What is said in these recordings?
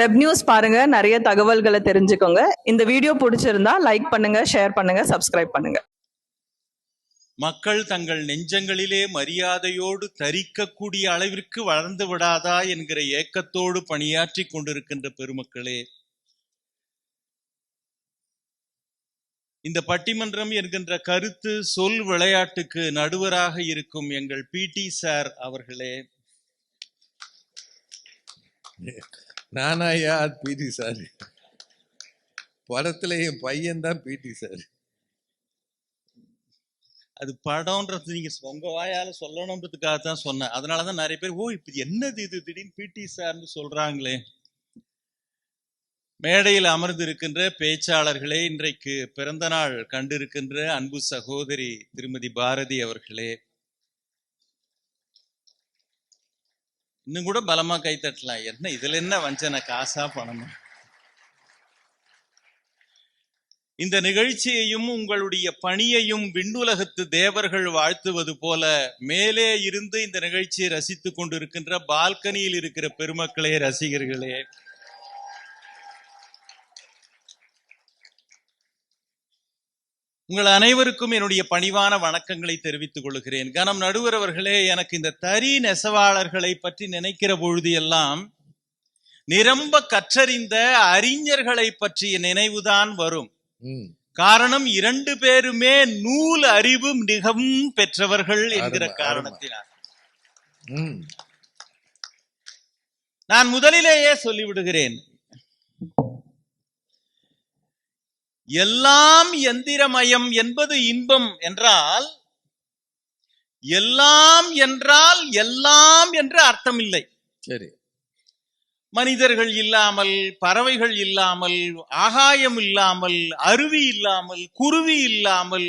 Web news பாருங்க நிறைய தகவல்களை தெரிஞ்சுக்கோங்க. இந்த வீடியோ பிடிச்சிருந்தா லைக் பண்ணுங்க ஷேர் பண்ணுங்க சப்ஸ்கிரைப் பண்ணுங்க. மக்கள் தங்கள் நெஞ்சங்களிலே மரியாதையோடு தரிக்கக்கூடிய அளவிற்கு வளர்ந்து விடாதா என்கிற ஏக்கத்தோடு பணியாற்றி கொண்டிருக்கின்ற பெருமக்களே. இந்த பட்டிமன்றம் என்கின்ற கருத்து சொல் விளையாட்டுக்கு நடுவராக இருக்கும் எங்கள் பிடி சார் அவர்களே. நானா யார் பிடி சார்? படத்துல என் பையன் தான் பிடி சார். அது படம்ன்றது நீங்க உங்க வாயால சொல்லணுன்றதுக்காக தான் சொன்னேன். அதனாலதான் நிறைய பேர் ஓ இப்ப என்னது இது? திடீர்னு பிடி சார்னு சொல்றாங்களே. மேடையில் அமர்ந்திருக்கின்ற பேச்சாளர்களே இன்றைக்கு பிறந்த நாள் கண்டிருக்கின்ற அன்பு சகோதரி திருமதி பாரதி அவர்களே இன்னும் கூட பலமா கை தட்டலாம். என்ன இதுல என்ன வஞ்சனை? காசா பணமா? இந்த நிகழ்ச்சியையும் உங்களுடைய பணியையும் விண்ணுலகத்து தேவர்கள் வாழ்த்துவது போல மேலே இருந்து இந்த நிகழ்ச்சியை ரசித்துக் கொண்டிருக்கின்ற பால்கனியில் இருக்கிற பெருமக்களே ரசிகர்களே உங்கள் அனைவருக்கும் என்னுடைய பணிவான வணக்கங்களை தெரிவித்துக் கொள்கிறேன். கனம் நடுவர் அவர்களே எனக்கு இந்த தறி நெசவாளர்களை பற்றி நினைக்கிற பொழுது எல்லாம் நிரம்ப கற்றறிந்த அறிஞர்களை பற்றிய நினைவுதான் வரும். காரணம் இரண்டு பேருமே நூல் அறிவு மிகவும் பெற்றவர்கள் என்கிற காரணத்தினால். நான் முதலிலேயே சொல்லிவிடுகிறேன். எல்லாம் எந்திரமயம் என்பது இன்பம் என்றால் எல்லாம் என்றால் எல்லாம் என்று அர்த்தம் இல்லை சரி. மனிதர்கள் இல்லாமல் பறவைகள் இல்லாமல் ஆகாயம் இல்லாமல் அருவி இல்லாமல் குருவி இல்லாமல்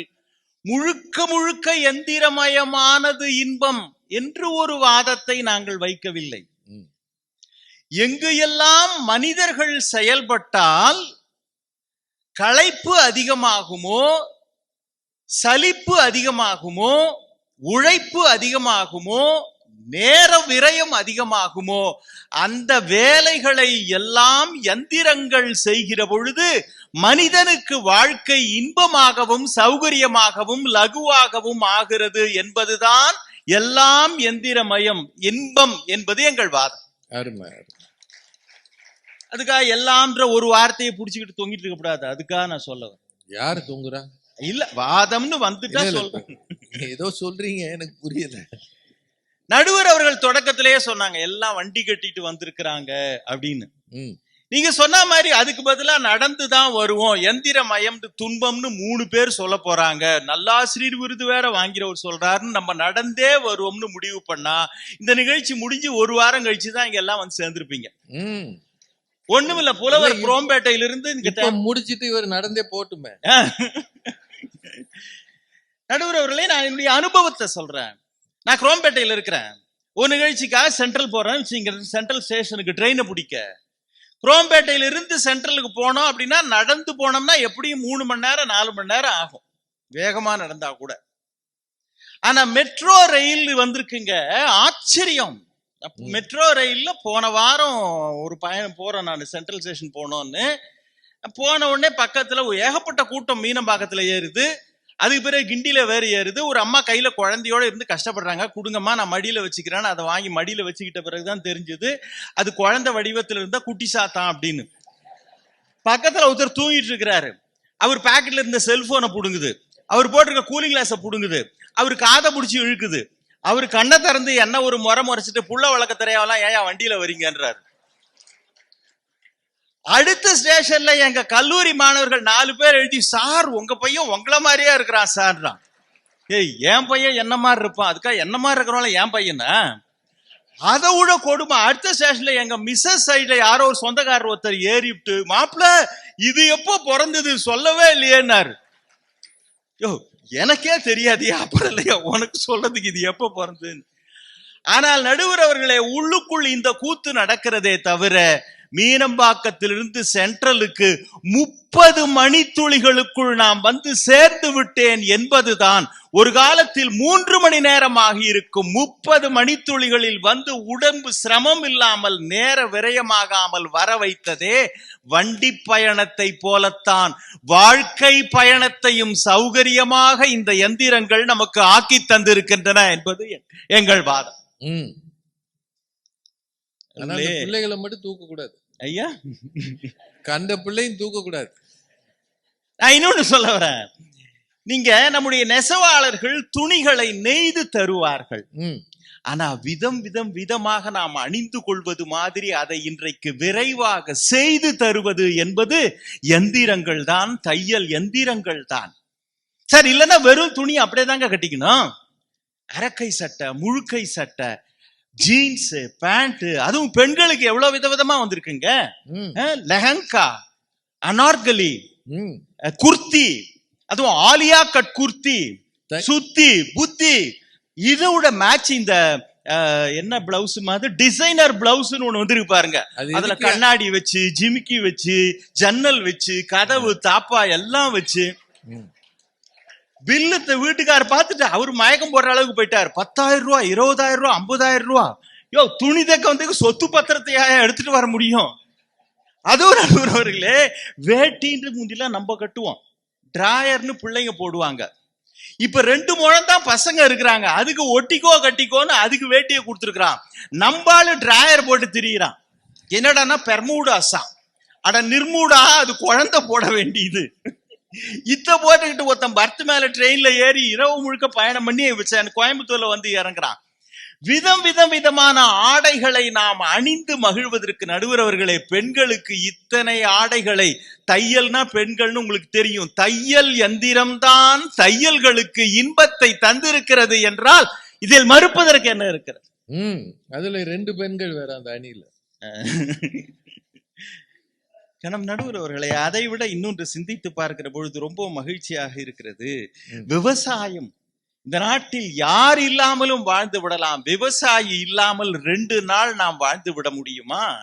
முழுக்க முழுக்க எந்திரமயமானது இன்பம் என்று ஒரு வாதத்தை நாங்கள் வைக்கவில்லை. எங்கு எல்லாம் மனிதர்கள் செயல்பட்டால் களைப்பு அதிகமாகுமோ சலிப்பு அதிகமாகுமோ உழைப்பு அதிகமாகுமோ நேர விரயம் அதிகமாகுமோ அந்த வேலைகளை எல்லாம் எந்திரங்கள் செய்கிற பொழுது மனிதனுக்கு வாழ்க்கை இன்பமாகவும் சௌகரியமாகவும் லகுவாகவும் ஆகிறது என்பதுதான் எல்லாம் எந்திரமயம் இன்பம் என்பது எங்கள் வாதம். அருமை அதுக்காக எல்லாம்ன்ற ஒரு வார்த்தையை புடிச்சுக்கிட்டு தொங்கிட்டு இருக்க கூடாது. அதுக்காக நான் சொல்ல. யாரு தூங்குறா? இல்ல வாதம்னு வந்துட்டா. சொல்றேன். ஏதோ சொல்றீங்க எனக்கு புரியல. நடுவர் அவர்கள் தொடக்கத்திலேயே சொன்னாங்க எல்லாம் வண்டி கட்டிட்டு வந்திருக்கிறாங்க அப்படின்னு. நீங்க சொன்ன மாதிரி அதுக்கு பதிலா நடந்து தான் வருவோம். எந்திரமயம் துன்பம்னு மூணு பேர் சொல்ல போறாங்க. நல்லாசிரியர் விருது வேற வாங்கிறவர் சொல்றாருன்னு நம்ம நடந்தே வருவோம்னு முடிவு பண்ணா இந்த நிகழ்ச்சி முடிஞ்சு ஒரு வாரம் கழிச்சு தான் இங்க எல்லாம் வந்து சேர்ந்திருப்பீங்க. ஒண்ணுமில்ல புலவர் புரோம்பேட்டையிலிருந்து இங்க முடிச்சிட்டு இவர் நடந்தே போட்டுமே. நடுவர் அவர்களே நான் என்னுடைய அனுபவத்தை சொல்றேன். நான் குரோம்பேட்டையில இருக்கிறேன். ஒரு நிகழ்ச்சிக்காக சென்ட்ரல் போறேன். சென்ட்ரல் ஸ்டேஷனுக்கு ட்ரெயினை பிடிக்க. குரோம்பேட்டையில இருந்து சென்ட்ரலுக்கு போனோம் அப்படின்னா நடந்து போனோம்னா எப்படியும் மூணு மணி நேரம் நாலு மணி நேரம் ஆகும். வேகமா நடந்தா கூட. ஆனா மெட்ரோ ரயில் வந்திருக்குங்க ஆச்சரியம். மெட்ரோ ரயில்ல போன வாரம் ஒரு பயணம் போறேன் நான் சென்ட்ரல் ஸ்டேஷன் போனோன்னு. போன உடனே பக்கத்துல ஏகப்பட்ட கூட்டம் மீனம்பாக்கத்துல ஏறுது. அதுக்கு பிறகு கிண்டியில வேற ஏறுது. ஒரு அம்மா கையில குழந்தையோட இருந்து கஷ்டப்படுறாங்க. கொடுங்கம்மா நான் மடியில வச்சுக்கிறேன். அதை வாங்கி மடியில வச்சுக்கிட்ட பிறகுதான் தெரிஞ்சது. அது குழந்தை வடிவத்துல இருந்தா குட்டி சாத்தான் அப்படின்னு. பக்கத்துல ஒருத்தர் தூங்கிட்டு இருக்கிறாரு. அவர் பாக்கெட்ல இருந்த செல்போனை புடுங்குது. அவர் போட்டிருக்க கூலிங் கிளாஸை புடுங்குது. அவர் காதை பிடிச்சி இழுக்குது. அவர் கண்ணை திறந்து என்ன ஒரு முறை முறைச்சிட்டு புள்ள வழக்க தெரியாவெல்லாம் ஏன் வண்டியில வரீங்கன்றாரு அடுத்த ஸ்டேஷன்ல எங்க கல்லூரி மாணவர்கள் நாலு பேர் எழுதி சார் உங்க பையன் உங்கள மாதிரியே இருக்கிறான் சார்றான் ஏய் என் பையன் என்ன மாதிரி இருப்பான்? அதுக்காக என்ன மாதிரி இருக்கிறவங்கள என் பையனா? அதை விட கொடுமை. அடுத்த ஸ்டேஷன்ல எங்க மிஸ்ஸஸ் சைட்ல யாரோ ஒரு சொந்தக்காரர் ஒருத்தர் ஏறிவிட்டு மாப்பிள இது எப்போ பிறந்தது? சொல்லவே இல்லையேன்னாரு. யோ எனக்கே தெரியாதியா அப்புறம் இல்லையா உனக்கு சொல்றதுக்கு இது எப்போ பிறந்ததுன்னு. ஆனால் நடுவர் அவர்களே உள்ளுக்குள் இந்த கூத்து நடக்கிறதே தவிர மீனம்பாக்கத்திலிருந்து சென்ட்ரலுக்கு முப்பது மணித்துளிகளுக்குள் நாம் வந்து சேர்ந்து விட்டேன் என்பதுதான் ஒரு காலத்தில் மூன்று மணி நேரமாக இருக்கும் முப்பது மணித்துளிகளில் வந்து உடம்பு சிரமம் இல்லாமல் நேர விரயமாகாமல் வர வைத்ததே வண்டி பயணத்தை போலத்தான். வாழ்க்கை பயணத்தையும் சௌகரியமாக இந்த எந்திரங்கள் நமக்கு ஆக்கி தந்திருக்கின்றன என்பது எங்கள் வாதம். பிள்ளைகளை மட்டும் தூக்க கூடாது ஐயா. கண்ட பிள்ளையும் தூக்க கூடாது நான் இன்னொன்னு சொல்ல வரேன். நீங்க நம்முடைய நெசவாளர்கள் துணிகளை நெய்து தருவார்கள். ஆனா விதம் விதம் விதமாக நாம் அணிந்து கொள்வது மாதிரி அதை இன்றைக்கு விரைவாக செய்து தருவது என்பது எந்திரங்கள் தான் தையல் எந்திரங்கள் தான். சார் இல்லைன்னா வெறும் துணி அப்படியே தாங்க கட்டிக்கணும். அரக்கை சட்டை முழுக்கை சட்டை ஜீன்ஸ் பேண்ட் அதுவும் பெண்களுக்கு எவ்வளவு விதவிதமா வந்திருக்குங்க? லெஹங்கா அனார்கலி குர்த்தி அதுவும் ஆலியா கட் குர்த்தி சுத்தி புத்தி. இதோட மேட்ச் இந்த என்ன பிளவுஸ் மாதிரி டிசைனர் பிளவுஸ்னு ஒண்ணு வந்திருக்கு பாருங்க. அது அதுல? கண்ணாடி வச்சு ஜிமிக்கி வச்சு ஜன்னல் வச்சு கதவு தாப்பா எல்லாம் வச்சு. பில்லு வீட்டுக்காரர் பார்த்துட்டு அவர் மயக்கம் போடுற அளவுக்கு போயிட்டார். பத்தாயிரம் ரூபா இருபதாயிரம் ரூபா ஐம்பதாயிரம் ரூபா. யோ துணி தைக்க வந்து சொத்து பத்திரத்தையா எடுத்துட்டு வர முடியும்? அதுவும் நடுவர்களே வேட்டின்ற முந்திலாம் நம்ம கட்டுவோம். டிராயர்னு பிள்ளைங்க போடுவாங்க. இப்ப ரெண்டு முழம் தான் பசங்க இருக்கிறாங்க. அதுக்கு ஒட்டிக்கோ கட்டிக்கோன்னு அதுக்கு வேட்டியை கொடுத்துருக்கான் நம்பாலும் டிராயர் போட்டு திரியிறான். என்னடான்னா பெர்மூடாஸா அட நிர்மூடா அது குழந்தை போட வேண்டியது. இத்த போட்டுக்கிட்டு ஒருத்தன் பர்த் மேல ட்ரெயின்ல ஏறி இரவு முழுக்க பயணம் பண்ணி வச்ச- கோயம்புத்தூர்ல வந்து இறங்குறான். விதம் விதம் விதமான ஆடைகளை நாம் அணிந்து மகிழ்வதற்கு நடுவரவர்களே பெண்களுக்கு இத்தனை ஆடைகளை தையல்னா பெண்கள்னு உங்களுக்கு தெரியும். தையல் எந்திரம்தான் தையல்களுக்கு இன்பத்தை தந்திருக்கிறது என்றால் இதில் மறுப்பதற்கு என்ன இருக்கிறது? ம் அதுல ரெண்டு பெண்கள் வேற அந்த அணியில. கணம் நடுவர் அவர்களே அதை விட இன்னொன்று சிந்தித்து பார்க்கிற பொழுது ரொம்ப மகிழ்ச்சியாக இருக்கிறது. விவசாயம் இந்த நாட்டில் யார் இல்லாமலும் வாழ்ந்து விடலாம் விவசாயி இல்லாமல் ரெண்டு நாள் நாம் வாழ்ந்து விட முடியுமா?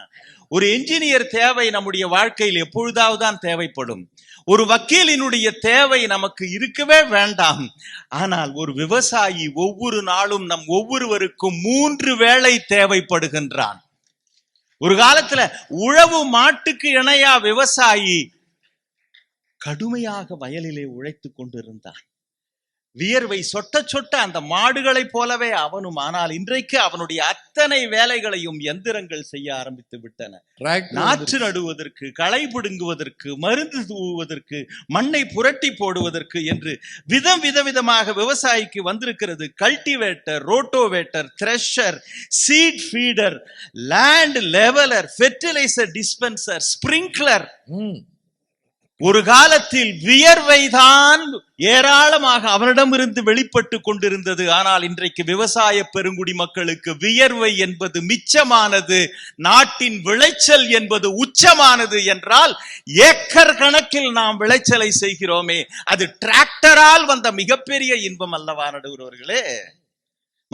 ஒரு என்ஜினியர் தேவை நம்முடைய வாழ்க்கையில் எப்பொழுதாவது தான் தேவைப்படும். ஒரு வக்கீலினுடைய தேவை நமக்கு இருக்கவே வேண்டாம். ஆனால் ஒரு விவசாயி ஒவ்வொரு நாளும் நம் ஒவ்வொருவருக்கும் மூன்று வேளை தேவைப்படுகின்றான். ஒரு காலத்துல உழவு மாட்டுக்கு இணையா விவசாயி கடுமையாக வயலிலே உழைத்துக் கொண்டிருந்தான். வியர்வை சொட்ட சொட்ட அந்த மாடுகளைப் போலவே அவனும் ஆனால் இன்றைக்கு அவனுடைய அத்தனை வேலைகளையும் எந்திரங்கள் செய்ய ஆரம்பித்து விட்டன. நாற்று நடுவதற்கு களை பிடுங்குவதற்கு மருந்து தூவுவதற்கு மண்ணை புரட்டி போடுவதற்கு என்று விதம் விதவிதமாக விவசாயிக்கு வந்திருக்கிறது cultivator rotavator thresher seed feeder land leveller fertiliser dispenser sprinkler ஒரு காலத்தில் வியர்வைதான் ஏராளமாக அவனிடமிருந்து வெளிப்பட்டு கொண்டிருந்தது. ஆனால் இன்றைக்கு விவசாய பெருங்குடி மக்களுக்கு வியர்வை என்பது மிச்சமானது நாட்டின் விளைச்சல் என்பது உச்சமானது என்றால் ஏக்கர் கணக்கில் நாம் விளைச்சலை செய்கிறோமே. அது டிராக்டரால் வந்த மிகப்பெரிய இன்பம் அல்லவா நடுவர்களே?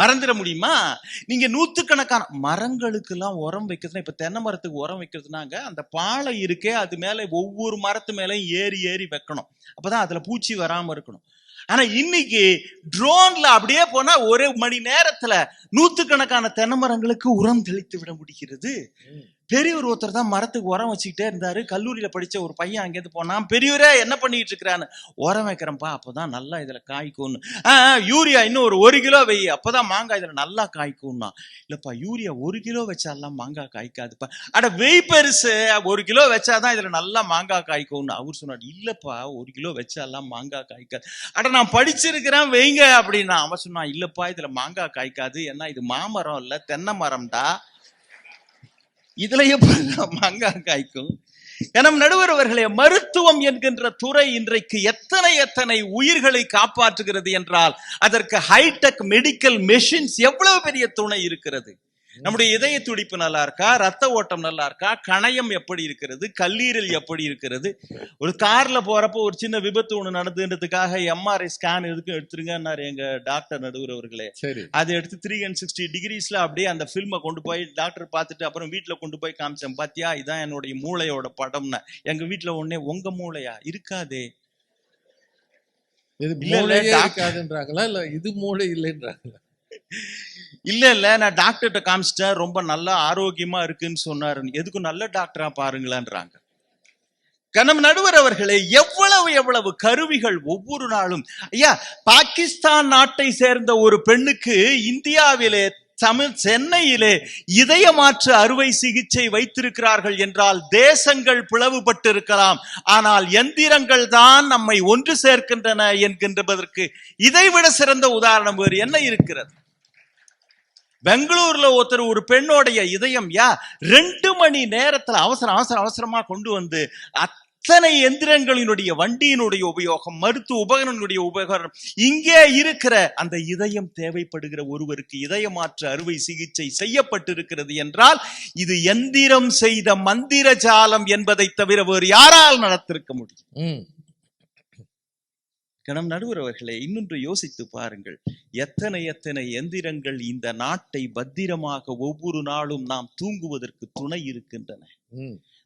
மறந்துட முடியுமா? நீங்க நூத்துக்கணக்கான மரங்களுக்கு எல்லாம் உரம் வைக்கிறதுனா இப்ப தென்னை மரத்துக்கு உரம் வைக்கிறதுனாங்க அந்த பாலை இருக்கே அது மேல ஒவ்வொரு மரத்து மேலயும் ஏறி ஏறி வைக்கணும். அப்பதான் அதுல பூச்சி வராம இருக்கணும். ஆனா இன்னைக்கு ட்ரோன்ல அப்படியே போனா ஒரு மணி நேரத்துல நூத்துக்கணக்கான தென்னை மரங்களுக்கு உரம் தெளித்து விட முடிகிறது. பெரியவர் ஒருத்தர் தான் மரத்துக்கு உரம் வச்சுக்கிட்டே இருந்தாரு. கல்லூரியில படிச்ச ஒரு பையன் அங்கேருந்து போனான். பெரியவரே என்ன பண்ணிட்டு இருக்கிறான்னு? உரம் வைக்கிறேன்ப்பா அப்பதான் நல்லா இதுல காய்க்கும்னு. யூரியா இன்னும் ஒரு ஒரு கிலோ வை. அப்பதான் மாங்காய் இதுல நல்லா காய்க்கும்னா. இல்லப்பா யூரியா ஒரு கிலோ வச்சாலாம் மாங்காய் காய்க்காதுப்பா. அட வெய் பெருசு. ஒரு கிலோ வச்சாதான் இதுல நல்லா மாங்காய் காய்க்கும்னு. அவர் சொன்னார் இல்லப்பா ஒரு கிலோ வச்சாலாம் மாங்காய் காய்க்காது. அட நான் படிச்சிருக்கிறேன் வைங்க. அப்படின்னா அவன் சொன்னான் இல்லப்பா இதுல மாங்காய் காய்க்காது. ஏன்னா இது மாமரம் இல்ல தென்னை மரம்டா. இதுல எப்படி மாங்காய் காய்க்கும்? எனம் நடுவர் அவர்களே மருத்துவம் என்கின்ற துறை இன்றைக்கு எத்தனை எத்தனை உயிர்களை காப்பாற்றுகிறது என்றால் அதற்கு ஹைடெக் மெடிக்கல் மெஷின்ஸ் எவ்வளவு பெரிய துணை இருக்கிறது? நம்முடைய இதய துடிப்பு நல்லா இருக்கா ரத்த ஓட்டம் நல்லா இருக்கா கணையம் எப்படி இருக்கிறது? கல்லீரல் எப்படி இருக்கிறது? ஒரு கார்ல போறப்போ ஒரு சின்ன விபத்து ஒண்ணு நடந்துன்றதுக்காக எம்ஆர்ஐ ஸ்கேன் எதுக்கும் எடுத்துருங்கன்னாரு எங்க டாக்டர் நடுவர் அவர்களே. சரி. அதை எடுத்து த்ரீ அண்ட் சிக்ஸ்டி டிகிரிஸ்ல அப்படியே அந்த ஃபில்மை கொண்டு போய் டாக்டர் பார்த்துட்டு அப்புறம் வீட்ல கொண்டு போய் காமிச்சேன். பாத்தியா? இதான் என்னுடைய மூளையோட படம்னு. எங்க வீட்ல உடனே உங்க மூளையா? இருக்காதே. இது மூளையே. இருக்காதுன்றாங்களா? இல்ல இது மூளை இல்லைன்றாங்களா? இல்ல இல்ல நான் டாக்டர்கிட்ட காமிச்சிட்டேன். ரொம்ப நல்லா ஆரோக்கியமா இருக்குன்னு சொன்னாரு. எதுக்கும் நல்ல டாக்டரா பாருங்களேன்றாங்க. கணம் நடுவர் அவர்களே எவ்வளவு எவ்வளவு கருவிகள் ஒவ்வொரு நாளும். ஐயா பாகிஸ்தான் நாட்டை சேர்ந்த ஒரு பெண்ணுக்கு இந்தியாவிலே தமிழ் சென்னையிலே இதய மாற்று அறுவை சிகிச்சை வைத்திருக்கிறார்கள் என்றால் தேசங்கள் பிளவுபட்டு இருக்கலாம் ஆனால் எந்திரங்கள் தான் நம்மை ஒன்று சேர்க்கின்றன என்கின்றதற்கு இதைவிட சிறந்த உதாரணம் வேறு என்ன இருக்கிறது? பெங்களூர்ல ஒருத்தர் ஒரு பெண்ணோடைய இதயம் யா ரெண்டு மணி நேரத்துல அவசர அவசர அவசரமா கொண்டு வந்து அத்தனை எந்திரங்களினுடைய வண்டியினுடைய உபயோகம் மருத்துவ உபகரணங்களுடைய உபகரணம் இங்கே இருக்கிற அந்த இதயம் தேவைப்படுகிற ஒருவருக்கு இதயமாற்று அறுவை சிகிச்சை செய்யப்பட்டிருக்கிறது என்றால் இது எந்திரம் செய்த மந்திர ஜாலம் என்பதை தவிர வேறு யாரால் நடத்திருக்க முடியும்? ம். கணம் நடுவர் அவர்களே இன்னொன்று யோசித்து பாருங்கள். எத்தனை எத்தனை எந்திரங்கள் இந்த நாட்டை பத்திரமாக ஒவ்வொரு நாளும் நாம் தூங்குவதற்கு துணை இருக்கின்றன.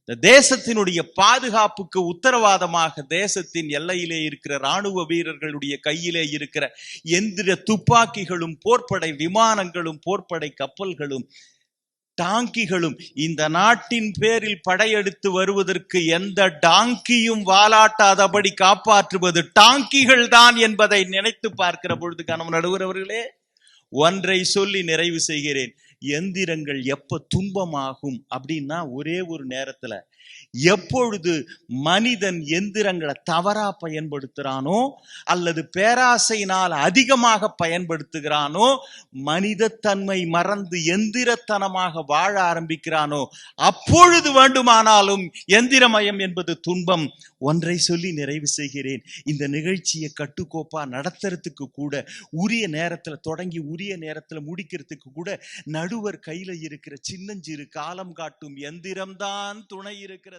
இந்த தேசத்தினுடைய பாதுகாப்புக்கு உத்தரவாதமாக தேசத்தின் எல்லையிலே இருக்கிற ராணுவ வீரர்களுடைய கையிலே இருக்கிற எந்திர துப்பாக்கிகளும் போர்ப்படை விமானங்களும் போர்ப்படை கப்பல்களும் டாங்கிகளும் இந்த நாட்டின் பேரில் படையெடுத்து வருவதற்கு எந்த டாங்கியும் வாலாட்டாதபடி காப்பாற்றுவது டாங்கிகள் தான் என்பதை நினைத்து பார்க்கிற பொழுது கணவன் நடுவர் ஒன்றை சொல்லி நிறைவு செய்கிறேன். எந்திரங்கள் எப்ப துன்பமாகும் அப்படின்னா ஒரே ஒரு நேரத்துல எப்பொழுது மனிதன் எந்திரங்களை தவறா பயன்படுத்துகிறானோ அல்லது பேராசையினால் அதிகமாக பயன்படுத்துகிறானோ மனிதத்தன்மை மறந்து எந்திரத்தனமாக வாழ ஆரம்பிக்கிறானோ அப்பொழுது வேண்டுமானாலும் எந்திரமயம் என்பது துன்பம். ஒன்றை சொல்லி நிறைவு செய்கிறேன். இந்த நிகழ்ச்சியை கட்டுக்கோப்பா நடத்துறதுக்கு கூட உரிய நேரத்தில் தொடங்கி உரிய நேரத்தில் முடிக்கிறதுக்கு கூட நடுவர் கையில் இருக்கிற சின்னஞ்சிறு காலம் காட்டும் எந்திரம்தான் துணை இருக்கிறது.